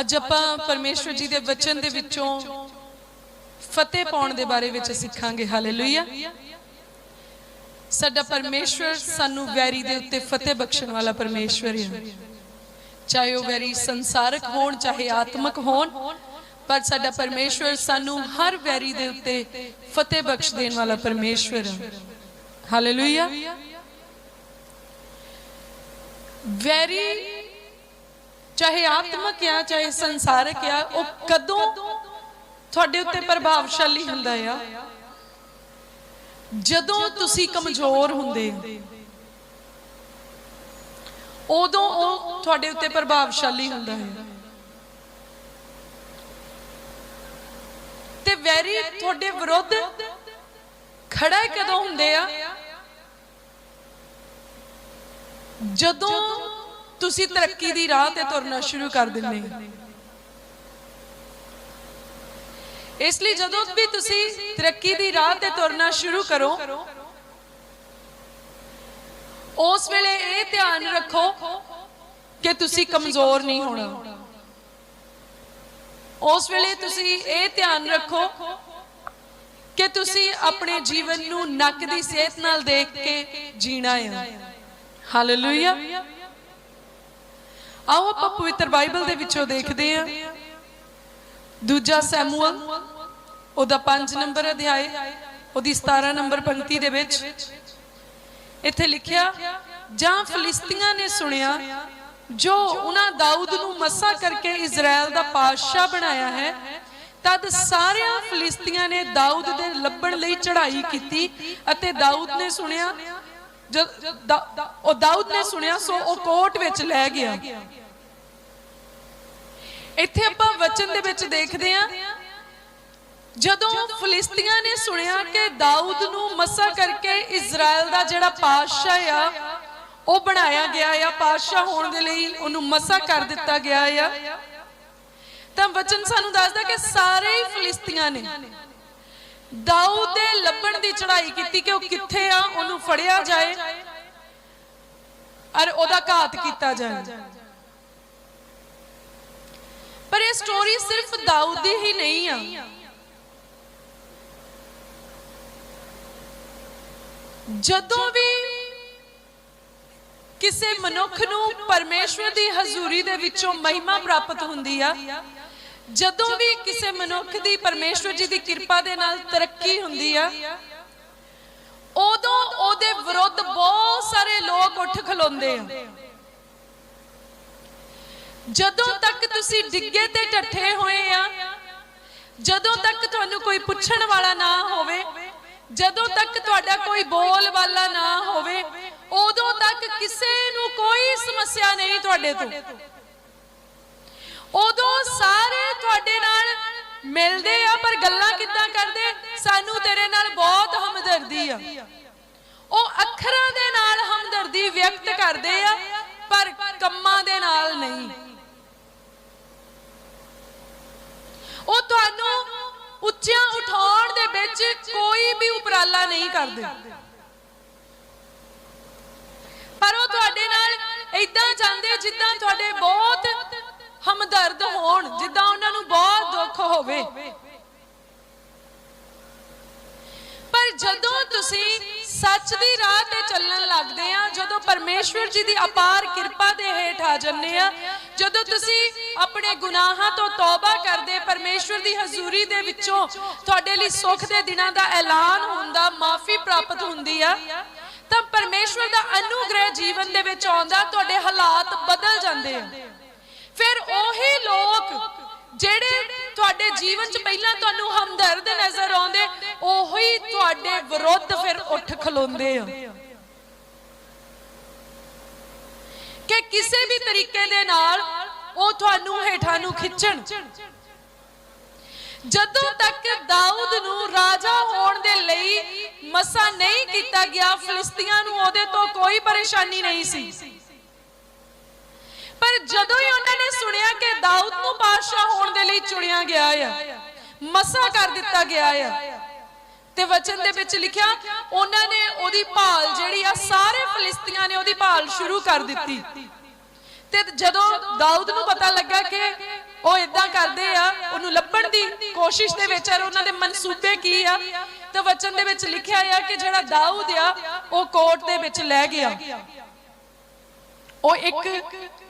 ਅੱਜ ਆਪਾਂ ਪਰਮੇਸ਼ਵਰ ਜੀ ਦੇ ਵਚਨ ਦੇ ਵਿੱਚੋਂ ਫਤਿਹ ਪਾਉਣ ਦੇ ਬਾਰੇ ਵਿੱਚ ਸਿੱਖਾਂਗੇ। ਹਾਲੇਲੂਇਆ ਸਾਡਾ ਪਰਮੇਸ਼ਵਰ ਸਾਨੂੰ ਵੈਰੀ ਦੇ ਉੱਤੇ ਫਤਿਹ ਬਖਸ਼ਣ ਵਾਲਾ ਪਰਮੇਸ਼ਵਰ ਹੈ। ਚਾਹੇ ਉਹ ਵੈਰੀ ਸੰਸਾਰਕ ਹੋਣ, ਚਾਹੇ ਆਤਮਿਕ ਹੋਣ, ਪਰ ਸਾਡਾ ਪਰਮੇਸ਼ਵਰ ਸਾਨੂੰ ਹਰ ਵੈਰੀ ਦੇ ਉੱਤੇ ਫਤਿਹ ਬਖਸ਼ ਦੇਣ ਵਾਲਾ ਪਰਮੇਸ਼ਵਰ ਹੈ। ਹਾਲੇਲੂਇਆ ਵੈਰੀ ਚਾਹੇ ਆਤਮਿਕ ਆ ਚਾਹੇ ਸੰਸਾਰਕ ਆ ਉਹ ਕਦੋਂ ਤੁਹਾਡੇ ਉੱਤੇ ਪ੍ਰਭਾਵਸ਼ਾਲੀ ਹੁੰਦਾ ਆ? ਜਦੋਂ ਤੁਸੀਂ ਕਮਜ਼ੋਰ ਹੁੰਦੇ ਉਦੋਂ ਉਹ ਤੁਹਾਡੇ ਉੱਤੇ ਪ੍ਰਭਾਵਸ਼ਾਲੀ ਹੁੰਦਾ ਹੈ। ਤੇ ਵੈਰੀ ਤੁਹਾਡੇ ਵਿਰੁੱਧ ਖੜਾ ਕਦੋਂ ਹੁੰਦੇ ਆ? ਜਦੋਂ ਤੁਸੀਂ ਤਰੱਕੀ ਦੀ ਰਾਹ ਤੇ ਤੁਰਨਾ ਸ਼ੁਰੂ ਕਰ ਦਿੰਦੇ ਇਸ ਲਈ ਜਦੋਂ ਵੀ ਤੁਸੀਂ ਤਰੱਕੀ ਦੀ ਰਾਹ ਤੇ ਤੁਰਨਾ ਸ਼ੁਰੂ ਕਰੋ, ਉਸ ਵੇਲੇ ਇਹ ਧਿਆਨ ਰੱਖੋ ਕਿ ਤੁਸੀਂ ਕਮਜ਼ੋਰ ਨਹੀਂ ਹੋਣਾ। ਉਸ ਵੇਲੇ ਤੁਸੀਂ ਇਹ ਧਿਆਨ ਰੱਖੋ ਕਿ ਤੁਸੀਂ ਆਪਣੇ ਜੀਵਨ ਨੂੰ ਨੱਕ ਦੀ ਸਿਹਤ ਨਾਲ ਦੇਖ ਕੇ ਜੀਣਾ ਹੈ ਹਾਲੇਲੂਇਆ ਆਓ ਆਪਾਂ ਪਵਿੱਤਰ ਬਾਈਬਲ ਦੇ ਵਿੱਚੋਂ ਦੇਖਦੇ ਹਾਂ। ਦੂਜਾ ਸੈਮੂਅਲ, ਉਹਦਾ 5 ਨੰਬਰ ਅਧਿਆਇ, ਉਹਦੀ 17 ਨੰਬਰ ਪੰਕਤੀ ਦੇ ਵਿੱਚ ਇੱਥੇ ਲਿਖਿਆ, ਜਾਂ ਫਲਿਸਤੀਆਂ ਨੇ ਸੁਣਿਆ, ਜੋ ਉਹਨਾਂ ਦਾਊਦ ਨੂੰ ਮੱਸਾ ਕਰਕੇ ਇਜ਼ਰਾਈਲ ਦਾ ਪਾਤਸ਼ਾਹ ਬਣਾਇਆ ਹੈ, ਤਦ ਸਾਰਿਆਂ ਫਲਿਸਤੀਆਂ ਨੇ ਦਾਊਦ ਦੇ ਲੱਭਣ ਲਈ ਚੜ੍ਹਾਈ ਕੀਤੀ ਅਤੇ ਦਾਊਦ ਨੇ ਸੁਣਿਆ ਜਦ ਉਹ ਦਾਊਦ ਨੇ ਸੁਣਿਆ, ਸੋ ਉਹ ਕੋਟ ਵਿੱਚ ਲੈ ਗਿਆ। ਇੱਥੇ ਆਪਾਂ ਵਚਨ ਦੇ ਵਿੱਚ ਦੇਖਦੇ ਹਾਂ, ਜਦੋਂ ਫਲਿਸਤੀਆਂ ਨੇ ਸੁਣਿਆ ਕਿ ਦਾਊਦ ਨੂੰ ਮਸਾ ਕਰਕੇ ਇਜ਼ਰਾਈਲ ਦਾ ਜਿਹੜਾ ਪਾਤਸ਼ਾਹ ਆ, ਉਹ ਬਣਾਇਆ ਗਿਆ ਆ, ਪਾਤਸ਼ਾਹ ਹੋਣ ਦੇ ਲਈ ਉਹਨੂੰ ਮਸਾ ਕਰ ਦਿੱਤਾ ਗਿਆ ਆ, ਤਾਂ ਵਚਨ ਸਾਨੂੰ ਦੱਸਦਾ ਕਿ ਸਾਰੇ ਹੀ ਫਲਿਸਤੀਆਂ ਨੇ ਦਾਊਦ ਦੇ ਲੱਭਣ ਦੀ ਚੜ੍ਹਾਈ ਕੀਤੀ ਕਿ ਉਹ ਕਿੱਥੇ ਆ, ਉਹਨੂੰ ਫੜਿਆ ਜਾਏ ਔਰ ਉਹਦਾ ਘਾਤ ਕੀਤਾ ਜਾਏ। ਪਰ ਇਹ ਸਟੋਰੀ ਸਿਰਫ ਦਾਊਦ ਦੀ ਹੀ ਨਹੀਂ ਆ। ਜਦੋਂ ਵੀ ਕਿਸੇ ਮਨੁੱਖ ਨੂੰ ਪਰਮੇਸ਼ਵਰ ਦੀ ਹਜ਼ੂਰੀ ਦੇ ਵਿੱਚੋਂ ਮਹਿਮਾ ਪ੍ਰਾਪਤ ਹੁੰਦੀ ਆ ਜਦੋਂ ਵੀ ਕਿਸੇ ਮਨੁੱਖ ਦੀ ਪਰਮੇਸ਼ਵਰ ਜੀ ਦੀ ਕਿਰਪਾ ਦੇ ਨਾਲ ਤਰੱਕੀ ਹੁੰਦੀ ਆ, ਉਦੋਂ ਉਹਦੇ ਵਿਰੁੱਧ ਬਹੁਤ ਸਾਰੇ ਲੋਕ ਉੱਠ ਖਲੋਂਦੇ ਆ। ਜਦੋਂ ਤੱਕ ਤੁਸੀਂ ਡਿੱਗੇ ਤੇ ਟੱਠੇ ਹੋਏ ਆ, ਜਦੋਂ ਤੱਕ ਤੁਹਾਨੂੰ ਕੋਈ ਪੁੱਛਣ ਵਾਲਾ ਨਾ ਹੋਵੇ, ਜਦੋਂ ਤੱਕ ਤੁਹਾਡਾ ਕੋਈ ਬੋਲ ਵਾਲਾ ਨਾ ਹੋਵੇ, ਉਦੋਂ ਤੱਕ ਕਿਸੇ ਨੂੰ ਕੋਈ ਸਮੱਸਿਆ ਨਹੀਂ ਤੁਹਾਡੇ ਤੋਂ। ਉਦੋਂ ਸਾਰੇ ਤੁਹਾਡੇ ਨਾਲ ਮਿਲਦੇ ਆ, ਪਰ ਗੱਲਾਂ ਕਿੱਦਾਂ ਕਰਦੇ? ਸਾਨੂੰ ਤੇਰੇ ਨਾਲ ਬਹੁਤ ਹਮਦਰਦੀ ਆ। ਉਹ ਅੱਖਰਾਂ ਦੇ ਨਾਲ ਹਮਦਰਦੀ ਵਿਅਕਤ ਕਰਦੇ ਆ, ਪਰ ਕੰਮਾਂ ਦੇ ਨਾਲ ਨਹੀਂ। ਉਹ ਤੁਹਾਨੂੰ ਉੱਚਿਆਂ ਉਠਾਉਣ ਦੇ ਵਿੱਚ ਕੋਈ ਵੀ ਉਪਰਾਲਾ ਨਹੀਂ ਕਰਦੇ। ਪਰ ਉਹ ਤੁਹਾਡੇ ਨਾਲ ਇਦਾਂ ਜਾਂਦੇ ਜਿੱਦਾਂ ਤੁਹਾਡੇ ਬਹੁਤ ਹਮਦਰਦ ਹੋਣ, ਜਿੱਦਾਂ ਉਹਨਾਂ ਨੂੰ ਬਹੁਤ ਦੁੱਖ ਹੋਵੇ। ਪਰ ਜਦੋਂ ਤੁਸੀਂ ਸੱਚ ਦੀ ਰਾਹ ਤੇ ਚੱਲਣ ਲੱਗਦੇ ਆ, ਜਦੋਂ ਪਰਮੇਸ਼ਵਰ ਜੀ ਦੀ ਅਪਾਰ ਕਿਰਪਾ ਦੇ ਹੇਠ ਆ ਜੰਨੇ ਆ, ਜਦੋਂ ਤੁਸੀਂ ਆਪਣੇ ਗੁਨਾਹਾਂ ਤੋਂ ਤੌਬਾ ਕਰਦੇ, ਪਰਮੇਸ਼ਵਰ ਦੀ ਹਜ਼ੂਰੀ ਦੇ ਵਿੱਚੋਂ ਤੁਹਾਡੇ ਲਈ ਸੁੱਖ ਦੇ ਦਿਨਾਂ ਦਾ ਐਲਾਨ ਹੁੰਦਾ, ਮਾਫੀ ਪ੍ਰਾਪਤ ਹੁੰਦੀ ਆ, ਤਾਂ ਪਰਮੇਸ਼ਵਰ ਦਾ ਅਨੁਗ੍ਰਹਿ ਜੀਵਨ ਦੇ ਵਿੱਚ ਆਉਂਦਾ, ਤੁਹਾਡੇ ਹਾਲਾਤ ਬਦਲ ਜਾਂਦੇ ਆ। ਫਿਰ ਉਹੀ ਲੋਕ ਜਿਹੜੇ ਤੁਹਾਡੇ ਜੀਵਨ 'ਚ ਪਹਿਲਾਂ ਤੁਹਾਨੂੰ ਹਮਦਰਦ ਨਜ਼ਰ ਆਉਂਦੇ, ਉਹੀ ਤੁਹਾਡੇ ਵਿਰੁੱਧ ਫਿਰ ਉੱਠ ਖਲੋਂਦੇ ਆ। ਕਿ ਕਿਸੇ ਵੀ ਤਰੀਕੇ ਦੇ ਨਾਲ ਉਹ ਤੁਹਾਨੂੰ ਹੇਠਾਂ ਨੂੰ ਖਿੱਚਣ। ਜਦੋਂ ਤੱਕ ਦਾਊਦ ਨੂੰ ਰਾਜਾ ਹੋਣ ਦੇ ਲਈ ਮਸਾ ਨਹੀਂ ਕੀਤਾ ਗਿਆ, ਫਲਿਸਤੀਆਂ ਨੂੰ ਉਹਦੇ ਤੋਂ ਕੋਈ ਪਰੇਸ਼ਾਨੀ ਨਹੀਂ ਸੀ। ਪਰ ਜਦੋਂ ਹੀ ਉਹਨਾਂ ਸੁਣਿਆ ਕਿ ਦਾਊਦ ਨੂੰ ਬਾਦਸ਼ਾਹ ਹੋਣ ਦੇ ਲਈ ਚੁਣਿਆ ਗਿਆ ਆ। ਮਸਾ ਕਰ ਦਿੱਤਾ ਗਿਆ ਆ। ਤੇ ਵਚਨ ਦੇ ਵਿੱਚ ਲਿਖਿਆ, ਉਹਨਾਂ ਨੇ ਉਹਦੀ ਭਾਲ ਜਿਹੜੀ ਆ, ਸਾਰੇ ਫਲਿਸਤੀਆਂ ਨੇ ਉਹਦੀ ਭਾਲ ਸ਼ੁਰੂ ਕਰ ਦਿੱਤੀ। ਤੇ ਜਦੋਂ ਦਾਊਦ ਨੂੰ ਪਤਾ ਲੱਗਾ ਕਿ ਉਹ ਇਦਾਂ ਕਰਦੇ ਆ, ਉਹਨੂੰ ਲੱਭਣ ਦੀ ਕੋਸ਼ਿਸ਼ ਦੇ ਵਿੱਚ ਆ ਉਹਨਾਂ ਦੇ ਮਨਸੂਬੇ ਕੀ ਆ, ਤੇ ਵਚਨ ਦੇ ਵਿੱਚ ਲਿਖਿਆ ਆ ਕਿ ਜਿਹੜਾ ਦਾਊਦ ਆ, ਉਹ ਕੋਰਟ ਦੇ ਵਿੱਚ ਲੈ ਗਿਆ। ਉਹ ਇੱਕ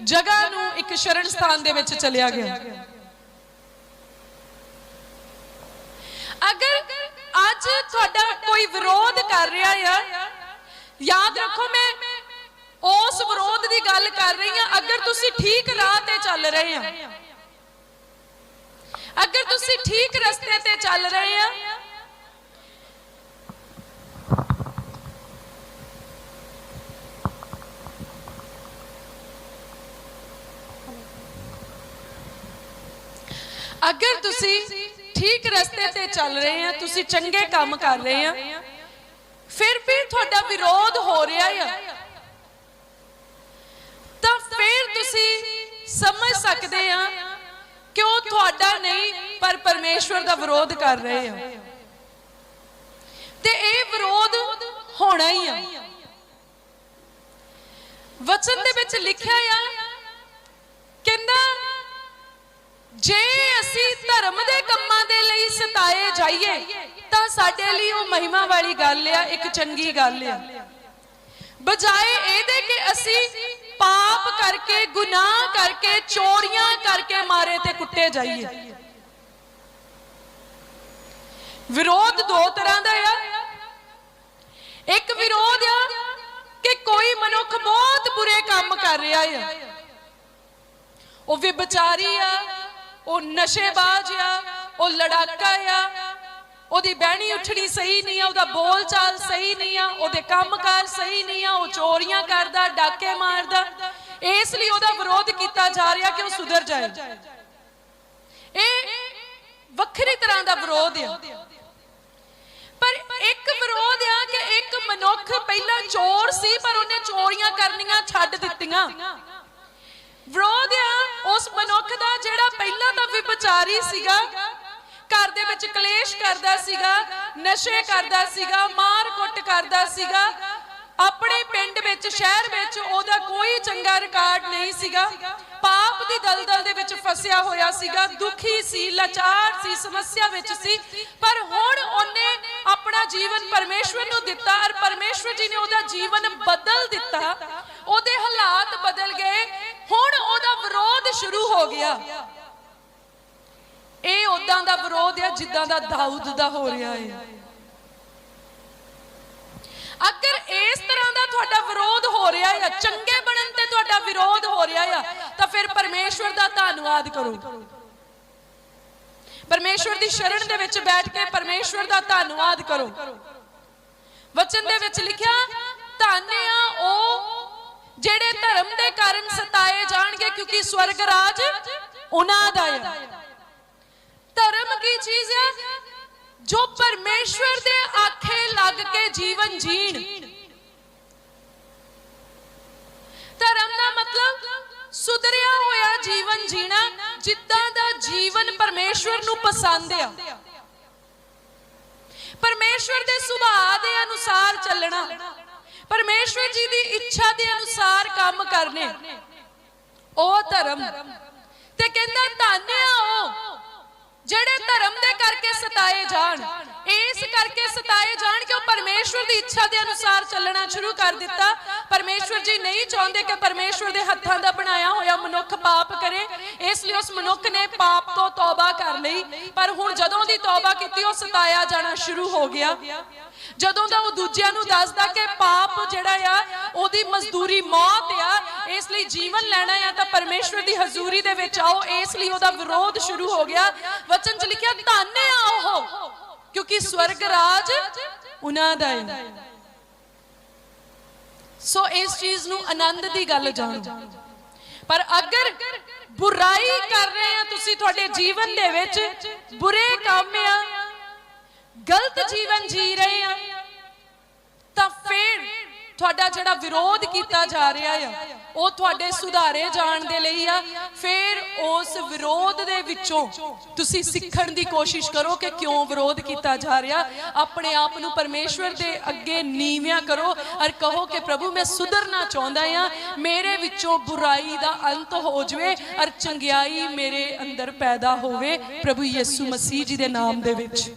ਜਗ੍ਹਾ ਨੂੰ ਇੱਕ ਸ਼ਰਨ ਸਥਾਨ ਦੇ ਵਿੱਚ ਚਲਿਆ ਗਿਆ। ਅਗਰ ਅੱਜ ਤੁਹਾਡਾ ਕੋਈ ਵਿਰੋਧ ਕਰ ਰਿਹਾ ਆ, ਯਾਦ ਰੱਖੋ ਮੈਂ ਉਸ ਵਿਰੋਧ ਦੀ ਗੱਲ ਕਰ ਰਹੀ ਹਾਂ, ਅਗਰ ਤੁਸੀਂ ਠੀਕ ਰਾਹ ਤੇ ਚੱਲ ਰਹੇ ਆ। ਅਗਰ ਤੁਸੀਂ ਠੀਕ ਰਸਤੇ ਤੇ ਚੱਲ ਰਹੇ ਆ ਅਗਰ ਤੁਸੀਂ ਠੀਕ ਰਸਤੇ ਤੇ ਚੱਲ ਰਹੇ ਆ, ਤੁਸੀਂ ਚੰਗੇ ਕੰਮ ਕਰ ਰਹੇ ਆ, ਫਿਰ ਵੀ ਤੁਹਾਡਾ ਵਿਰੋਧ ਹੋ ਰਿਹਾ ਆ। ਤਾਂ ਫਿਰ ਤੁਸੀਂ ਸਮਝ ਸਕਦੇ ਆ ਕਿ ਉਹ ਤੁਹਾਡਾ ਨਹੀਂ, ਪਰ ਪਰਮੇਸ਼ਵਰ ਦਾ ਵਿਰੋਧ ਕਰ ਰਹੇ ਆ। ਤੇ ਇਹ ਵਿਰੋਧ ਹੋਣਾ ਹੀ ਆ। ਵਚਨ ਦੇ ਵਿੱਚ ਲਿਖਿਆ ਆ, ਕਹਿੰਦਾ ਜੇ ਅਸੀਂ ਧਰਮ ਦੇ ਕੰਮਾਂ ਦੇ ਲਈ ਸਤਾਏ ਜਾਈਏ, ਤਾਂ ਸਾਡੇ ਲਈ ਉਹ ਮਹਿਮਾ ਵਾਲੀ ਗੱਲ ਆ, ਇੱਕ ਚੰਗੀ ਗੱਲ ਆ। ਬਜਾਏ ਇਹਦੇ ਕਿ ਅਸੀਂ ਪਾਪ ਕਰਕੇ, ਗੁਨਾਹ ਕਰਕੇ, ਚੋਰੀਆਂ ਕਰਕੇ ਮਾਰੇ ਤੇ ਕੁੱਟੇ ਜਾਈਏ। ਵਿਰੋਧ ਦੋ ਤਰ੍ਹਾਂ ਦਾ ਆ। ਇੱਕ ਵਿਰੋਧ ਆ ਕਿ ਕੋਈ ਮਨੁੱਖ ਬਹੁਤ ਬੁਰੇ ਕੰਮ ਕਰ ਰਿਹਾ ਆ। ਉਹ ਵੀ ਵਿਚਾਰੀ ਆ ਉਹ ਨਸ਼ੇਬਾਜ਼ ਆ, ਉਹ ਲੜਾਕਾ ਆ। ਉਹਦੀ ਬਹਿਣੀ ਉੱਠਣੀ ਸਹੀ ਨਹੀਂ ਆ, ਉਹਦਾ ਬੋਲ ਚਾਲ ਸਹੀ ਨਹੀਂ ਆ, ਉਹਦੇ ਕੰਮਕਾਰ ਸਹੀ ਨਹੀਂ ਆ, ਉਹ ਚੋਰੀਆਂ ਕਰਦਾ, ਡਾਕੇ ਮਾਰਦਾ। ਇਸ ਲਈ ਉਹਦਾ ਵਿਰੋਧ ਕੀਤਾ ਜਾ ਰਿਹਾ ਕਿ ਉਹ ਸੁਧਰ ਜਾਏ। ਇਹ ਵੱਖਰੀ ਤਰ੍ਹਾਂ ਦਾ ਵਿਰੋਧ ਆ। ਪਰ ਇੱਕ ਵਿਰੋਧ ਆ ਕਿ ਇੱਕ ਮਨੁੱਖ ਪਹਿਲਾਂ ਚੋਰ ਸੀ, ਪਰ ਉਹਨੇ ਚੋਰੀਆਂ ਕਰਨੀਆਂ ਛੱਡ ਦਿੱਤੀਆਂ। ਵਿਰੋਧ ਆ ਉਸ ਮਨੁੱਖ ਦਾ ਜਿਹੜਾ ਪਹਿਲਾਂ ਸੀਗਾ, ਘਰ ਦੇ ਵਿੱਚ ਕਲੇਸ਼ ਕਰਦਾ ਸੀਗਾ, ਨਸ਼ੇ ਕਰਦਾ ਸੀਗਾ, ਮਾਰ ਕੁੱਟ ਕਰਦਾ ਸੀਗਾ। ਆਪਣੇ ਪਿੰਡ ਵਿੱਚ, ਸ਼ਹਿਰ ਵਿੱਚ ਉਹਦਾ ਕੋਈ ਚੰਗਾ ਰਿਕਾਰਡ ਨਹੀਂ ਸੀਗਾ। ਪਾਪ ਦੀ ਦਲਦਲ ਦੇ ਵਿੱਚ ਫਸਿਆ ਹੋਇਆ ਸੀਗਾ, ਦੁਖੀ ਸੀ, ਲਾਚਾਰ ਸੀ, ਸਮੱਸਿਆ ਵਿੱਚ ਸੀ। ਪਰ ਹੁਣ ਉਹਨੇ ਆਪਣਾ ਜੀਵਨ ਪਰਮੇਸ਼ਵਰ ਨੂੰ ਦਿੱਤਾ ਔਰ ਪਰਮੇਸ਼ਵਰ ਜੀ ਨੇ ਉਹਦਾ ਜੀਵਨ ਬਦਲ ਦਿੱਤਾ। ਉਹਦੇ ਹਾਲਾਤ ਬਦਲ ਗਏ। ਹੁਣ ਉਹਦਾ ਵਿਰੋਧ ਸ਼ੁਰੂ ਹੋ ਗਿਆ। ਇਹ ਉਦਾਂ ਦਾ ਵਿਰੋਧ ਆ ਜਿੱਦਾਂ ਦਾ ਦਾਊਦ ਦਾ ਹੋ ਰਿਹਾ ਹੈ ਅਗਰ ਇਸ ਤਰ੍ਹਾਂ ਦਾ ਤੁਹਾਡਾ ਵਿਰੋਧ ਹੋ ਰਿਹਾ ਹੈ ਚੰਗੇ ਬਣਨ ਤੇ ਤੁਹਾਡਾ ਵਿਰੋਧ ਹੋ ਰਿਹਾ ਹੈ ਤਾਂ ਫਿਰ ਪਰਮੇਸ਼ਵਰ ਦਾ ਧੰਨਵਾਦ ਕਰੋ। ਪਰਮੇਸ਼ਵਰ ਦੀ ਸ਼ਰਨ ਦੇ ਵਿੱਚ ਬੈਠ ਕੇ ਪਰਮੇਸ਼ਵਰ ਦਾ ਧੰਨਵਾਦ ਕਰੋ। ਵਚਨ ਦੇ ਵਿੱਚ ਲਿਖਿਆ, ਧੰਨ ਆ ਉਹ ਜਿਹੜੇ ਧਰਮ ਦੇ ਕਾਰਨ ਸਤਾਏ ਜਾਣਗੇ, ਕਿਉਂਕਿ ਸਵਰਗ ਰਾਜ ਉਹਨਾਂ ਦਾ ਹੈ ਧਰਮ ਕੀ ਚੀਜ਼ ਹੈ ਜੋ ਪਰਮੇਸ਼ਵਰ ਦੇ ਆਖੇ ਲੱਗ ਕੇ ਜੀਵਨ ਜੀਣ। ਧਰਮ ਦਾ ਮਤਲਬ ਸੁਧਰਿਆ ਹੋਇਆ ਜੀਵਨ ਜੀਣਾ, ਜਿੱਦਾਂ ਦਾ ਜੀਵਨ ਪਰਮੇਸ਼ਵਰ ਨੂੰ ਪਸੰਦ ਆ। ਪਰਮੇਸ਼ਵਰ ਦੇ ਸੁਭਾਅ ਦੇ ਅਨੁਸਾਰ ਚੱਲਣਾ, ਪਰਮੇਸ਼ਵਰ ਜੀ ਦੀ ਇੱਛਾ ਦੇ ਅਨੁਸਾਰ ਕੰਮ ਕਰਨੇ। ਉਹ ਧਰਮ। ਤੇ ਕਹਿੰਦਾ, ਧੰਨ ਆ ਉਹ। ਜਿਹੜੇ ਧਰਮ ਦੇ ਕਰਕੇ ਸਤਾਏ ਜਾਣ, ਇਸ ਕਰਕੇ ਸਤਾਏ ਜਾਣ ਕਿ ਉਹ ਪਰਮੇਸ਼ਵਰ ਦੀ ਇੱਛਾ ਦੇ ਅਨੁਸਾਰ ਚੱਲਣਾ ਸ਼ੁਰੂ ਕਰ ਦਿੱਤਾ। ਪਰਮੇਸ਼ਵਰ ਜੀ ਨਹੀਂ ਚਾਹੁੰਦੇ ਕਿ ਪਰਮੇਸ਼ਵਰ ਦੇ ਹੱਥਾਂ ਦਾ ਬਣਾਇਆ ਹੋਇਆ ਮਨੁੱਖ ਪਾਪ ਕਰੇ। ਇਸ ਲਈ ਉਸ ਮਨੁੱਖ ਨੇ ਪਾਪ ਤੋਂ ਤੌਬਾ ਕਰ ਲਈ। ਪਰ ਹੁਣ ਜਦੋਂ ਦੀ ਤੌਬਾ ਕੀਤੀ, ਉਹ ਸਤਾਇਆ ਜਾਣਾ ਸ਼ੁਰੂ ਹੋ ਗਿਆ। ਜਦੋਂ ਦਾ ਉਹ ਦੂਜਿਆਂ ਨੂੰ ਦੱਸਦਾ ਕਿ ਪਾਪ ਜਿਹੜਾ ਆ, ਉਹਦੀ ਮਜ਼ਦੂਰੀ ਮੌਤ ਆ, ਇਸ ਲਈ ਜੀਵਨ ਲੈਣਾ ਆ, ਤਾਂ ਪਰਮੇਸ਼ਵਰ ਦੀ ਹਜ਼ੂਰੀ ਦੇ ਵਿੱਚ ਆਓ, ਇਸ ਲਈ ਉਹਦਾ ਵਿਰੋਧ ਸ਼ੁਰੂ ਹੋ ਗਿਆ। ਵਚਨ 'ਚ ਲਿਖਿਆ, ਧੰਨ ਆ ਉਹ, ਕਿਉਂਕਿ ਸਵਰਗ ਰਾਜ ਉਹਨਾਂ ਦਾ ਹੈ ਸੋ ਇਸ ਚੀਜ਼ ਨੂੰ ਆਨੰਦ ਦੀ ਗੱਲ ਜਾਣੋ। ਪਰ ਅਗਰ ਬੁਰਾਈ ਕਰ ਰਹੇ ਆ ਤੁਸੀਂ ਤੁਹਾਡੇ ਜੀਵਨ ਦੇ ਵਿੱਚ, ਬੁਰੇ ਕੰਮ ਆ ਗਲਤ ਜੀਵਨ ਜੀ ਰਹੇ ਆ ਤਾਂ ਫਿਰ ਤੁਹਾਡਾ ਜਿਹੜਾ ਵਿਰੋਧ ਕੀਤਾ ਜਾ ਰਿਹਾ ਆ, ਉਹ ਤੁਹਾਡੇ ਸੁਧਾਰੇ ਜਾਣ ਦੇ ਲਈ ਆ। ਫਿਰ ਉਸ ਵਿਰੋਧ ਦੇ ਵਿੱਚੋਂ ਤੁਸੀਂ ਸਿੱਖਣ ਦੀ ਕੋਸ਼ਿਸ਼ ਕਰੋ ਕਿ ਕਿਉਂ ਵਿਰੋਧ ਕੀਤਾ ਜਾ ਰਿਹਾ। ਆਪਣੇ ਆਪ ਨੂੰ ਪਰਮੇਸ਼ਵਰ ਦੇ ਅੱਗੇ ਨੀਵਿਆਂ ਕਰੋ ਔਰ ਕਹੋ ਕਿ ਪ੍ਰਭੂ, ਮੈਂ ਸੁਧਰਨਾ ਚਾਹੁੰਦਾ ਆ। ਮੇਰੇ ਵਿੱਚੋਂ ਬੁਰਾਈ ਦਾ ਅੰਤ ਹੋ ਜਵੇ ਔਰ ਚੰਗਿਆਈ ਮੇਰੇ ਅੰਦਰ ਪੈਦਾ ਹੋਵੇ। ਪ੍ਰਭੂ ਯਿਸੂ ਮਸੀਹ ਜੀ ਦੇ ਨਾਮ ਦੇ ਵਿੱਚ।